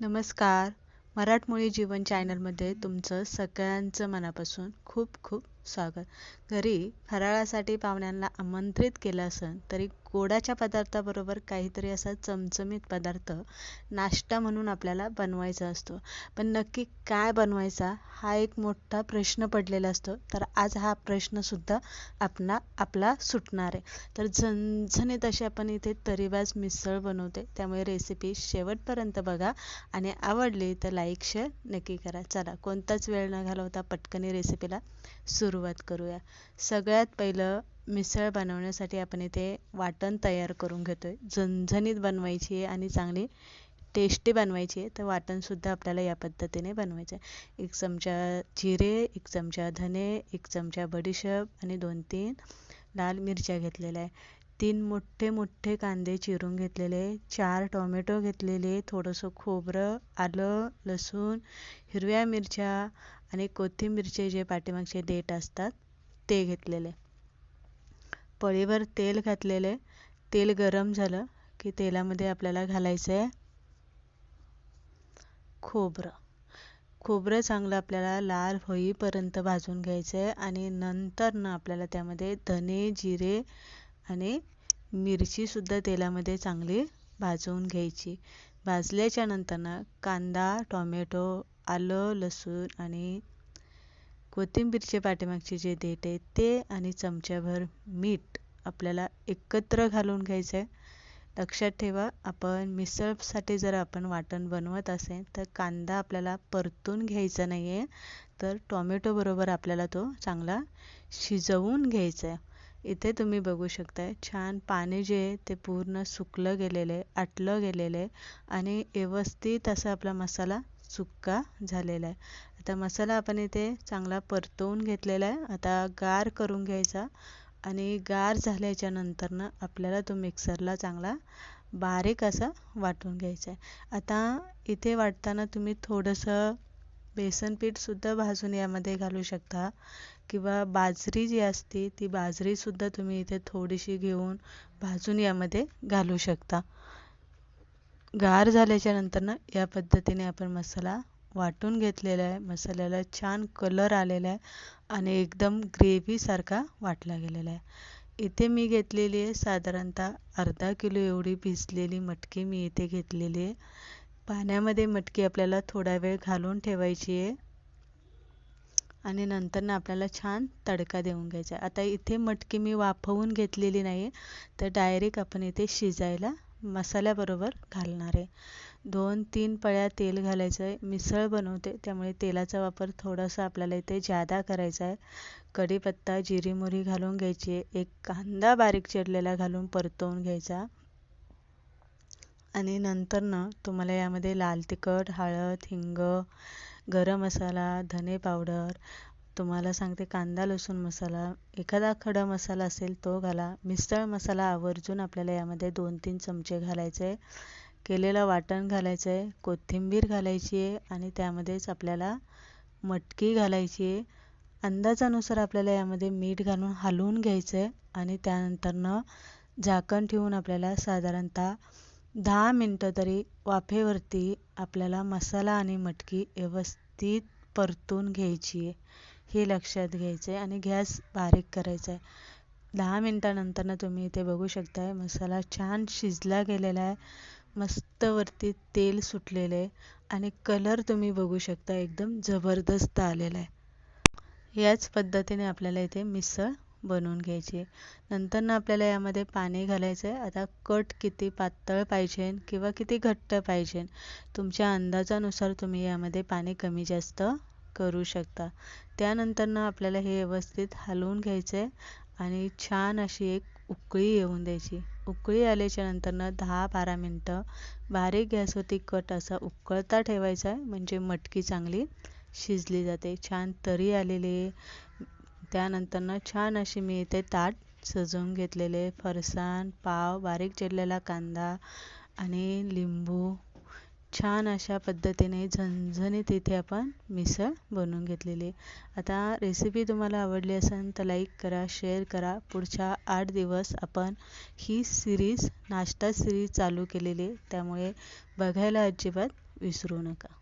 नमस्कार. मराठमोळी जीवन चॅनलमध्ये तुमचं सगळ्यांचं मनापासून खूप खूप स्वागत घरी फराळासाठी पाहुण्यांना आमंत्रित केलं असेल तरी गोडाच्या पदार्थाबरोबर काहीतरी असा चमचमीत पदार्थ नाश्ता म्हणून आपल्याला बनवायचा असतो. पण नक्की काय बनवायचा हा एक मोठा प्रश्न पडलेला असतो. तर आज हा प्रश्नसुद्धा आपला आपला सुटणार आहे. तर झणझणीत अशी आपण इथे तरीबाज मिसळ बनवते. त्यामुळे रेसिपी शेवटपर्यंत बघा आणि आवडली तर लाईक शेअर नक्की करा. चला कोणताच वेळ न घालवता पटकनी रेसिपीला सुरुवात करूया. सगळ्यात पहिलं मिसळ बनवण्यासाठी आपण इथे वाटण तयार करून घेतो आहे झणझणीत बनवायची आहे आणि चांगली टेस्टी बनवायची आहे. तर वाटणसुद्धा आपल्याला या पद्धतीने बनवायचं आहे. एक चमचा जिरे एक चमचा धने एक चमचा बडीशेप आणि दोन तीन लाल मिरच्या घेतलेल्या आहे. तीन मोठे मोठे कांदे चिरून घेतलेले चार टोमॅटो घेतलेले थोडंसं खोबरं आलं लसूण हिरव्या मिरच्या आणि कोथिंबीरचे जे पाठीमागचे देठ असतात ते घेतलेले. पळीवर तेल घातलेले. तेल गरम झालं की तेलामध्ये आपल्याला घालायचं आहे खोबरं. खोबरं चांगलं आपल्याला लाल होईपर्यंत भाजून घ्यायचं आहे आणि नंतर ना आपल्याला त्यामध्ये धने जिरे आणि मिरचीसुद्धा तेलामध्ये चांगली भाजवून घ्यायची. भाजल्याच्या नंतर ना कांदा टोमॅटो आलं लसूण आणि कोथिंबीरचे पाठीमागचे जे देठ आहे ते आणि चमच्याभर मीठ आपल्याला एकत्र घालून घ्यायचं आहे लक्षात ठेवा आपण मिसळसाठी जर आपण वाटण बनवत असेल तर कांदा आपल्याला परतून घ्यायचा नाही आहे तर टॉमॅटोबरोबर आपल्याला तो चांगला शिजवून घ्यायचा आहे इथे तुम्ही बघू शकताय छान पाणी जे आहे ते पूर्ण सुकलं गेलेलं आहे आटलं गेलेलं आहे आणि व्यवस्थित असा आपला मसाला सुक्का झालेला आहे. आता मसाला आपण इथे चांगला परतवून घेतलेला आहे. आता गार करून घ्यायचा आणि गार झाल्याच्या नंतरनं आपल्याला तो मिक्सरला चांगला बारीक असा वाटून घ्यायचा आहे. आता इथे वाटताना तुम्ही थोडंसं बेसन पीठसुद्धा भाजून यामध्ये घालू शकता किंवा बाजरी जी असते ती बाजरीसुद्धा तुम्ही इथे थोडीशी घेऊन भाजून यामध्ये घालू शकता. गार झाल्याच्या नंतरनं या पद्धतीने आपण मसाला वाटून घेतलेला आहे. मसाल्याला छान कलर आलेला आहे आणि एकदम ग्रेव्हीसारखा वाटला गेलेला आहे. इथे मी घेतलेली आहे साधारणतः अर्धा किलो एवढी भिजलेली मटकी मी इथे घेतलेली आहे. पाण्यामध्ये मटकी आपल्याला थोडा वेळ घालून ठेवायची आहे. आणि नंतर ना आपल्याला छान तडका देऊन घ्यायचा आता इथे मटकी मी वाफवून घेतलेली नाही आहे तर डायरेक्ट आपण इथे शिजायला मसाल्याबरोबर घालणार आहे. दोन तीन पळ्या तेल घालायचं आहे. मिसळ बनवते. त्यामुळे तेलाचा वापर थोडासा आपल्याला इथे जादा करायचा आहे. कढीपत्ता जिरी मोहरी घालून घ्यायची आहे. एक कांदा बारीक चिरलेला घालून परतवून घ्यायचा. आणि नंतर ना तुम्हाला यामध्ये लाल तिखट हळद हिंग गरम मसाला धने पावडर तुम्हाला सांगते कांदा लसूण मसाला एखादा खडा मसाला असेल तो घाला. मिसळ मसाला आवर्जून आपल्याला यामध्ये दोन तीन चमचे घालायचे आहे. केलेलं वाटण घालायचं आहे. कोथिंबीर घालायची आहे आणि त्यामध्येच आपल्याला मटकी घालायची आहे. अंदाजानुसार आपल्याला यामध्ये मीठ घालून हलवून घ्यायचं आहे आणि त्यानंतरनं झाकण ठेवून आपल्याला साधारणतः दहा मिनटं तरी वाफेवरती आपल्याला मसाला आणि मटकी व्यवस्थित परतून घ्यायची आहे. हे लक्षात घ्यायचं आहे आणि गॅस बारीक करायचा आहे दहा मिनटानंतरनं तुम्ही इथे बघू शकताय मसाला छान शिजला गेलेला आहे. मस्त वरती तेल सुटलेलं आहे आणि कलर तुम्ही बघू शकता एकदम जबरदस्त आलेला आहे. याच पद्धतीने आपल्याला इथे मिसळ बनवून घ्यायची आहे. नंतर ना आपल्याला यामध्ये पाणी घालायचं आहे आता कट किती पातळ पाहिजे किंवा किती घट्ट पाहिजे तुमच्या अंदाजानुसार तुम्ही यामध्ये पाणी कमी जास्त करू शकता. त्यानंतरनं आपल्याला हे व्यवस्थित हलवून घ्यायचं आहे आणि छान अशी एक उकळी येऊन द्यायची. उकळी आल्याच्या नंतरनं दहा बारा मिनटं बारीक गॅसवरती कट असा उकळता ठेवायचा आहे म्हणजे मटकी चांगली शिजली जाते. छान तरी आलेली त्यानंतरनं छान अशी मी इथे ताट सजवून घेतलेले फरसाण पाव बारीक चिरलेला कांदा आणि लिंबू छान अशा पद्धतीने झणझणीत इथे आपण मिसळ बनवून घेतलेली आता रेसिपी तुम्हाला आवडली असेल तर लाईक करा शेअर करा. पुढच्या आठ दिवस आपण ही सिरीज नाश्ता सिरीज चालू केलेली त्यामुळे बघायला अजिबात विसरू नका.